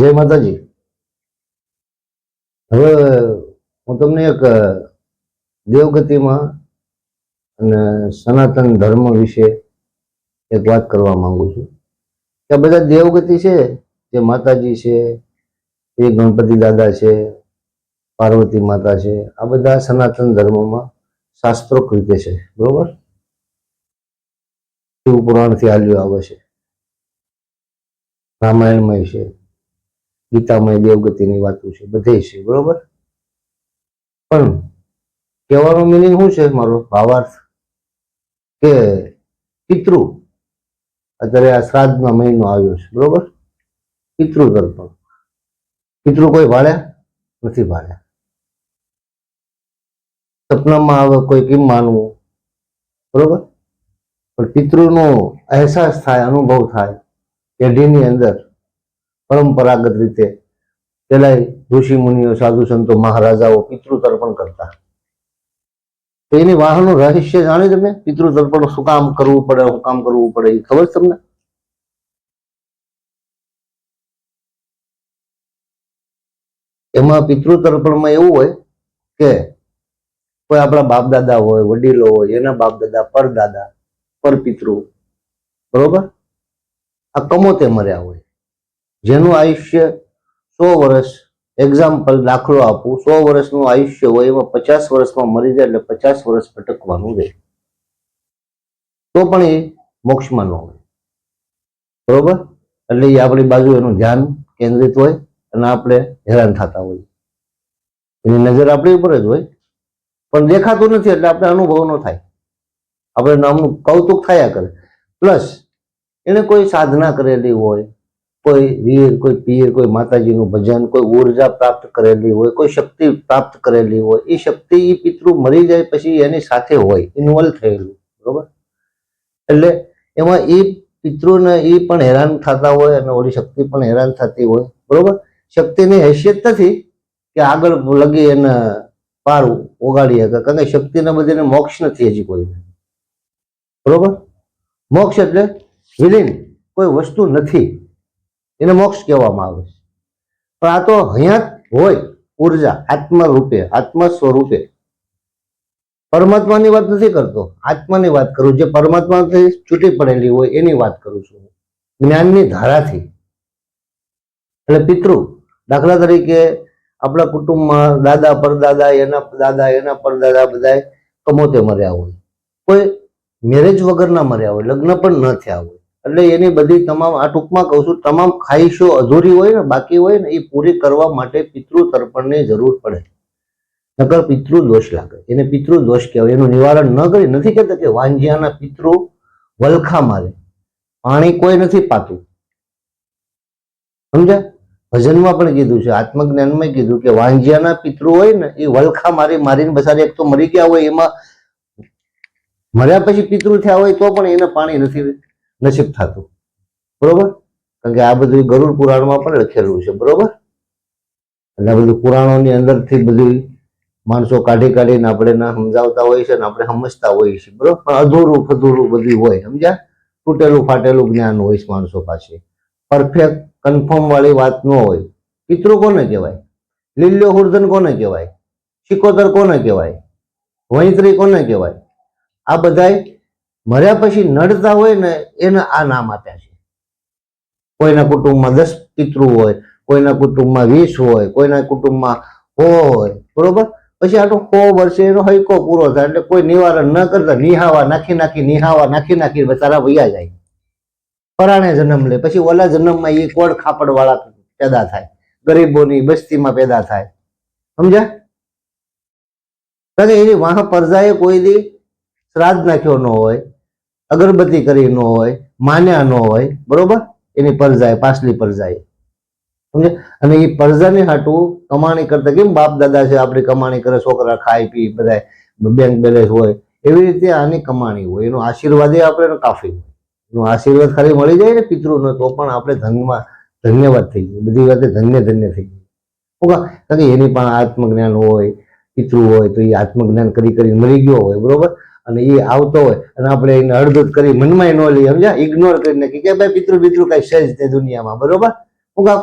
જય માતાજી. હવે હું તમને એક દેવગતિમાં અને સનાતન ધર્મ વિશે એક વાત કરવા માંગુ છું. કે બધા દેવગતિ છે, જે માતાજી છે, એ ગણપતિ દાદા છે, પાર્વતી માતા છે, આ બધા સનાતન ધર્મમાં શાસ્ત્રોક રીતે છે. બરોબર? શિવ પુરાણથી હાલ્યું આવે છે. રામાયણમય છે. ગીતામય દેવગતિની વાતો છે બધે છે, બરોબર? પણ કહેવાનો મિનિંગ શું છે મારો? ભાવાર્થ કે પિતૃ, અત્યારે આ શ્રાદ્ધનો મહિનો આવ્યો છે, બરોબર? પિતૃ તર્પણ પિતૃ કોઈ ભાળ્યા નથી ભાળ્યા સપનામાં આવે કોઈ કેમ માનવું? બરોબર? પણ પિતૃનો અહેસાસ થાય, અનુભવ થાય, પેઢીની અંદર પરંપરાગત રીતે પેલા ઋષિ મુનિઓ સાધુ સંતો, મહારાજાઓ પિતૃ તર્પણ કરતા. તો એની વાહનું રહસ્ય જાણે તમે પિતૃ તર્પણ શું કામ કરવું પડે, શું કામ કરવું પડે, એ ખબર તમને? એમાં પિતૃ તર્પણમાં એવું હોય કે કોઈ આપણા બાપ દાદા હોય, વડીલો હોય, એના બાપ દાદા પર દાદા પર પિતૃ બરોબર? આ કમોતે મર્યા હોય. જેનું આયુષ્ય સો વર્ષ એક્ઝામ્પલ દાખલો આપું. સો વર્ષનું આયુષ્ય હોય એમાં પચાસ વર્ષમાં મરી જાય એટલે પચાસ વર્ષ ભટકવાનું રહે. તો પણ એ મોક્ષમાં ન હોય. બરોબર? એટલે એ આપણી બાજુ એનું ધ્યાન કેન્દ્રિત હોય અને આપણે હેરાન થતા હોય એની નજર આપણી ઉપર જ હોય. પણ દેખાતું નથી એટલે આપણે અનુભવ ન થાય. આપણે નામનું કૌતુક થયા કરે. પ્લસ એને કોઈ સાધના કરેલી હોય કોઈ વીર, કોઈ પીર, કોઈ માતાજીનું ભજન, કોઈ ઊર્જા પ્રાપ્ત કરેલી હોય, કોઈ શક્તિ પ્રાપ્ત કરેલી હોય, એ શક્તિ એ પિતૃ મરી જાય પછી એની સાથે હોય ઇન્વોલ્વ થયેલું, બરોબર? એટલે એમાં એ પિતૃને એ પણ હેરાન થતા હોય અને ઓલી શક્તિ પણ હેરાન થતી હોય, બરોબર? શક્તિની હેસિયત નથી કે આગળ લગી એને પાર ઓગાડી શકે, કારણ કે શક્તિને બધીને મોક્ષ નથી હજી કોઈ. બરોબર? મોક્ષ એટલે વિલીન, કોઈ વસ્તુ નથી. એને મોક્ષ કહેવામાં આવે છે. પણ આ તો હયાત હોય ઊર્જા આત્મા રૂપે આત્મા સ્વરૂપે પરમાત્માની વાત નથી કરતો. આત્માની વાત કરું. જે પરમાત્માથી છૂટી પડેલી હોય એની વાત કરું છું જ્ઞાનની ધારાથી. એટલે પિતૃ, દાખલા તરીકે આપણા કુટુંબમાં દાદા, પરદાદા, એના દાદા, એના પરદાદા બધા કમોતે મર્યા હોય. કોઈ મેરેજ વગરના મર્યા હોય, લગ્ન પણ ન થયા હોય. એટલે એની બધી તમામ, આ ટૂંકમાં કહું છું, તમામ ખાઈશો અધૂરી હોય ને, બાકી હોય ને, એ પૂરી કરવા માટે પિતૃ તર્પણની જરૂર પડે. નકર પિતૃ દોષ લાગે. એને પિતૃ દોષ કહેવાય. એનું નિવારણ ન કરી, નથી કહેતા કે વાંજિયાના પિતૃ વલખા મારે. પાણી કોઈ નથી પાતું. સમજ્યા? ભજનમાં પણ કીધું છે, આત્મજ્ઞાનમાં કીધું કે વાંજિયાના પિતૃ હોય ને, એ વલખા મારી, મારીને બસારે એક તો મરી ગયા હોય, એમાં મર્યા પછી પિતૃ થયા હોય તો પણ એને પાણી નથી નસીબ થતું. બરોબર? કારણ કે આ બધું ગરુડ પુરાણમાં પણ લખેલું છે. બરોબર? એટલે બધું પુરાણોની અંદરથી બધું માણસો કાઢી કાઢીને આપણે સમજાવતા હોય છે ને આપણે સમજતા હોઈએ છીએ બરોબર? પણ અધૂરું ફધૂરું બધું હોય, સમજ્યા? તૂટેલું ફાટેલું જ્ઞાન હોય છે માણસો પાસે. પરફેક્ટ કન્ફર્મ વાળી વાત ન હોય. પિતૃ કોને કહેવાય? લીલ્યો હુર્ધન કોને કહેવાય? શિકોતર કોને કહેવાય? વૈત્રી કોને કહેવાય? આ બધાય મર્યા પછી નડતા હોય ને, એને આ નામ આપ્યા છે. કોઈના કુટુંબમાં દસ પિતૃ હોય, કોઈના કુટુંબમાં વીસ હોય, કોઈના કુટુંબમાં હો હોય, બરોબર? પછી આટલો હો વર્ષે એનો હૈકો પૂરો થાય, એટલે કોઈ નિવારણ ન કરતા, નિહાવા નાખી નાખી, નિહાવા નાખી નાખી બચારા વૈયા જાય. પરાણે જન્મ લે, પછી ઓલા જન્મમાં એ કોડ ખાપડ વાળા પેદા થાય, ગરીબોની બસ્તીમાં પેદા થાય. સમજ્યા? કારણ કે એની વાહ પરજાએ કોઈ દી શ્રાદ્ધ નાખ્યો ન હોય અગરબત્તી કરી ન હોય, માન્યા ન હોય, બરોબર? એની પરજાય પાછલી પરજાય સમજે? અને એ પરજાને હાટું કમાણી કરતા કેમ બાપ દાદા છે, આપણી કમાણી કરે, છોકરા ખાય પી બધા બેંક બેલેન્સ હોય. એવી રીતે આની કમાણી હોય. એનો આશીર્વાદ આપણે કાફી હોય. એનો આશીર્વાદ ખાલી મળી જાય ને પિતૃનો, તો પણ આપણે ધનમાં ધન્યવાદ થઈ જાય. બધી વાતે ધન્ય ધન્ય થઈ જાય. ઓકા? કારણ કે એની પણ આત્મજ્ઞાન હોય, પિતૃ હોય, તો એ આત્મજ્ઞાન કરી કરી મરી ગયો હોય, બરોબર? અને એ આવતો હોય અને આપણે એને અડધૂત કરી મનમાં ન લઈએ, સમજ્યા? ઇગ્નોર કરી નાખી કે ભાઈ પિતૃ પિતૃ કઈ છે જ તે દુનિયામાં, બરોબર? હું કામ